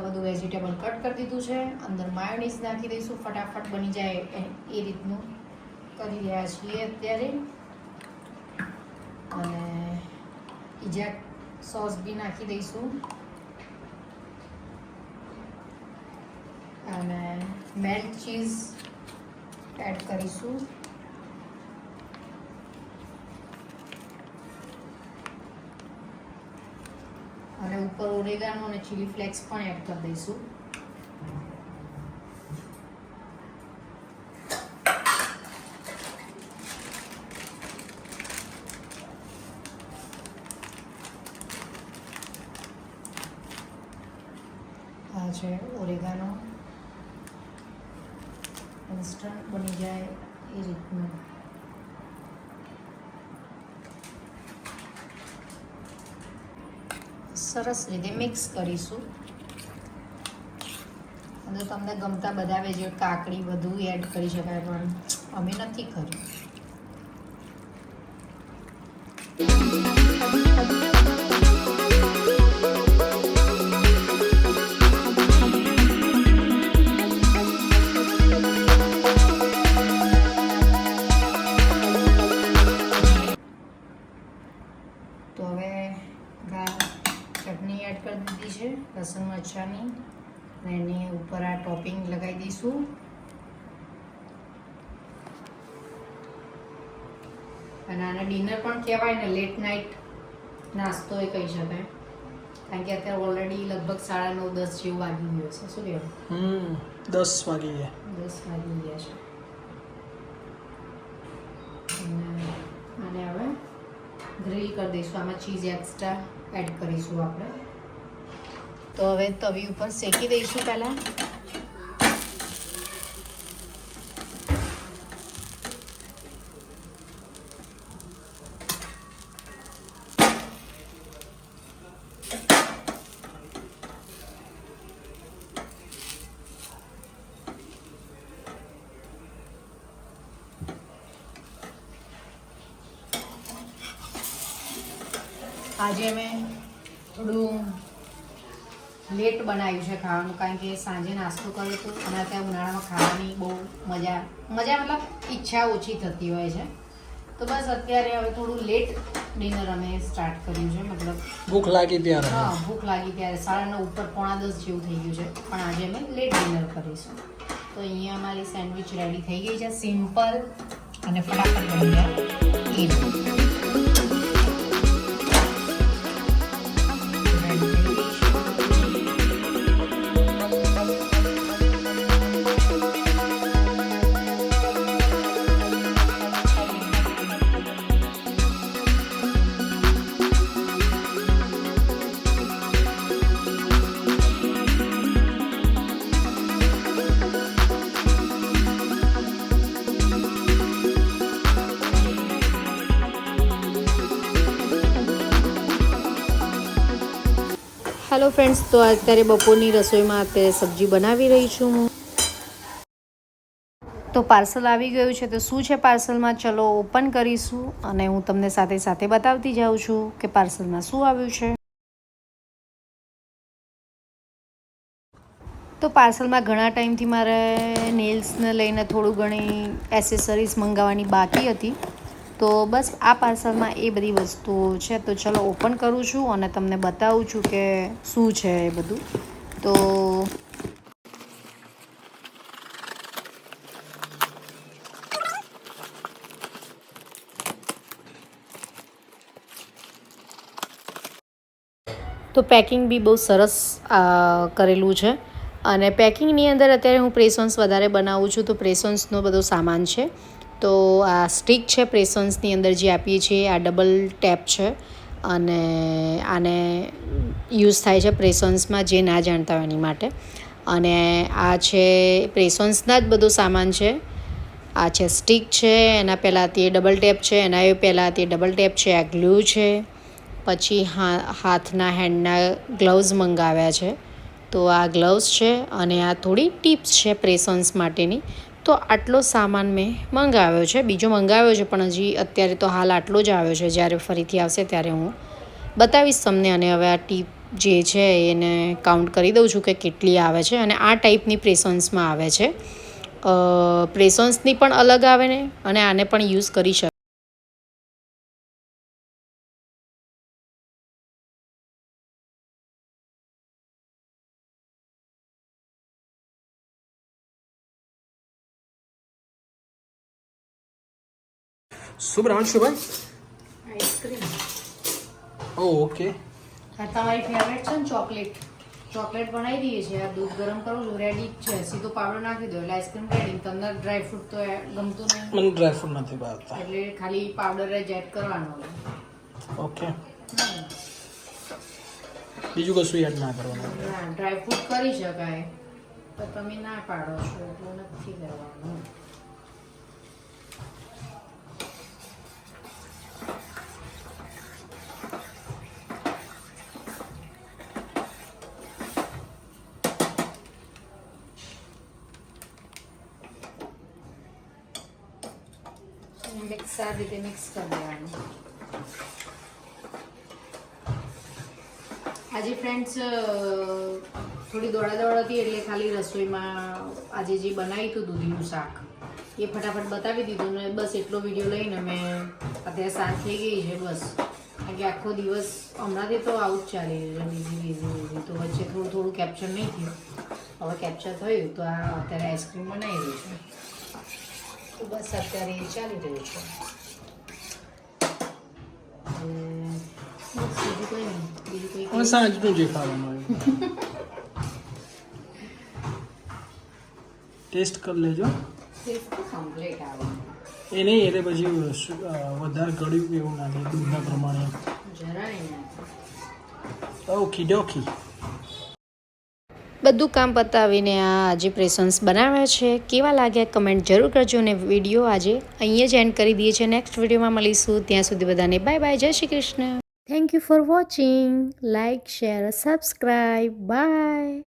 બધું vegetable cut કરી દીધું છે. અંદર માયોનીઝ નાખી દઈશું, ફટાફટ બની જાય એ- રીતનું કરી રહ્યા છીએ અત્યારે. અને ઈજા સોસ બી નાખી દઈશું. અને મેલ્ટ ચીઝ એડ કરીશું. અને ઉપર ઓરેગાનો અને ચીલી ફ્લેક્સ પણ એડ કરી દઈશું. આ છે ઓરેગાનો. ઇન્સ્ટન્ટ બની જાય એ રીતનું. સરસ રીતે મિક્સ કરીશું. અને તમને ગમતા બધા વેજ કાકડી બધું એડ કરી શકાય પણ અમે નથી કર્યું. ઉપર આ ટોપિંગ લગાવી દઈશું. અને આને ડિનર પણ કહેવાય ને લેટ નાઇટ નાસ્તો એ કહી શકાય. કારણ કે અત્યારે ઓલરેડી લગભગ સાડા નવ દસ જેવું વાગી ગયું છે શું કહેવાય દસ વાગી ગયા. દસ વાગી ગયા છે. અને હવે ગ્રીલ કરી દઈશું. આમાં ચીઝ એક્સ્ટ્રા એડ કરીશું આપણે. તો હવે તવી ઉપર શેકી દઈશું પહેલાં. આજે મેં થોડું લેટ બનાવ્યું છે ખાવાનું કારણ કે સાંજે નાસ્તો કર્યો હતો અને અત્યારે ઉનાળામાં ખાવાની બહુ મજા મજા મતલબ ઈચ્છા ઓછી થતી હોય છે. તો બસ અત્યારે હવે થોડું લેટ ડિનર અમે સ્ટાર્ટ કર્યું છે મતલબ ભૂખ લાગી ત્યારે. હા ભૂખ લાગી ત્યારે સાડા નવ ઉપર પોણા દસ જેવું થઈ ગયું છે પણ આજે અમે લેટ ડિનર કરીશું. તો અહીંયા અમારી સેન્ડવિચ રેડી થઈ ગઈ છે સિમ્પલ અને ફટાફટ બની જાય. એ હેલો ફ્રેન્ડ્સ, તો અત્યારે બપોરની રસોઈમાં અત્યારે સબ્જી બનાવી રહી છું હું. તો પાર્સલ આવી ગયું છે, તો શું છે પાર્સલમાં? ચલો ઓપન કરીશું અને હું તમને સાથે સાથે બતાવતી જાઉં છું કે પાર્સલમાં શું આવ્યું છે. તો પાર્સલમાં ઘણા ટાઈમથી મારે નેલ્સને લઈને થોડું ઘણી એસેસરીઝ મંગાવવાની બાકી હતી. તો બસ આ પાર્સલમાં એ બધી વસ્તુઓ છે. તો ચલો ઓપન કરું છું અને તમને બતાવું છું કે શું છે એ બધું. તો તો પેકિંગ બી બહુ સરસ કરેલું છે. અને પેકિંગની અંદર અત્યારે હું પ્રેસોન્સ વધારે બનાવું છું તો પ્રેસોન્સનો બધો સામાન છે. તો આ સ્ટીક છે પ્રેસોન્સની અંદર જે આપીએ છીએ, આ ડબલ ટેપ છે અને આને યુઝ થાય છે પ્રેસોન્સમાં જે ના જાણતા હોય એની માટે. અને આ છે પ્રેસોન્સના જ બધો સામાન છે. આ છે સ્ટીક છે, એના પહેલાં તે ડબલ ટેપ છે, એના એ પહેલાં તે ડબલ ટેપ છે, આ ગ્લુ છે. પછી હા, હાથના, હેન્ડના ગ્લવ્સ મંગાવ્યા છે. તો આ ગ્લવ્સ છે અને આ થોડી ટિપ્સ છે પ્રેસન્સ માટેની. તો આટલો સામાન મેં મંગાવ્યો છે. બીજો મંગાવ્યો છે, પણ હજી અત્યારે તો હાલ આટલો જ આવ્યો છે. જ્યારે ફરીથી આવશે ત્યારે હું બતાવીશ તમને અને હવે આ ટીપ જે છે એને કાઉન્ટ કરી દઉં છું કે કેટલી આવે છે અને આ ટાઈપની પ્રેસન્સમાં આવે છે. પ્રેસન્સની પણ અલગ આવે ને અને આને પણ યુઝ કરી શકાય શું બનાવવાનું છે ભાઈ? આઈસ્ક્રીમ ઓકે આ તમારી ફેવરેટ છે ને ચોકલેટ ચોકલેટ બનાવી દઈએ છીએ. આ દૂધ ગરમ કરું છું. રેડી છે. સીધો પાવડર નાખી દો. એટલે આઈસ્ક્રીમ રેડી તમને ડ્રાય ફ્રૂટ તો ગમતું નહીં. મને ડ્રાયફ્રૂટ નથી ભાવતા. એટલે ખાલી પાવડર જ એડ કરવાનો ઓકે બીજું કશું એડ ના કરવાનું. ના ડ્રાય ફ્રૂટ કરી શકાય. પણ તમે ના પાડો છો. એટલે નથી કરવાનું મિક્સ સારી રીતે મિક્સ કરી દેવાનું આજે ફ્રેન્ડ્સ થોડી દોડા દોડાતી એટલે ખાલી રસોઈમાં આજે જે બનાવ્યું હતું દૂધીનું શાક, એ ફટાફટ બતાવી દીધું ને બસ એટલો વીડિયો લઈને મેં અત્યારે સાંજ થઈ ગઈ છે બસ. કારણ કે આખો દિવસ હમણાંથી તો જ ચાલી રહ્યું છે બીજી બીઝી તો વચ્ચે થોડું થોડું કેપ્ચર નહીં થયું. હવે કેપ્ચર થયું, તો આ અત્યારે આઈસ્ક્રીમ બનાવી રહી છું. તો બસ અત્યારે ચાલી રહ્યું છે હમ, બસ બીજું કંઈ નહીં બીજું કંઈ હવે સાંજનું જે ખાવાનું આવ્યું ટેસ્ટ કરી લેજો એ નહીં એટલે પછી વધારે ગળ્યું એવું નાખે દૂધના પ્રમાણે જરાય ડોખી બધું કામ પતાવીને આ આજે પ્રેસન્સ બનાવ્યા છે. કેવા લાગ્યા કમેન્ટ જરૂર કરજો અને વીડિયો આજે અહીંયા જ એન્ડ કરી દઈએ છીએ. નેક્સ્ટ વિડીયોમાં મળીશું. ત્યાં સુધી બધાને bye bye Jai Shri Krishna. Thank you for watching like share subscribe bye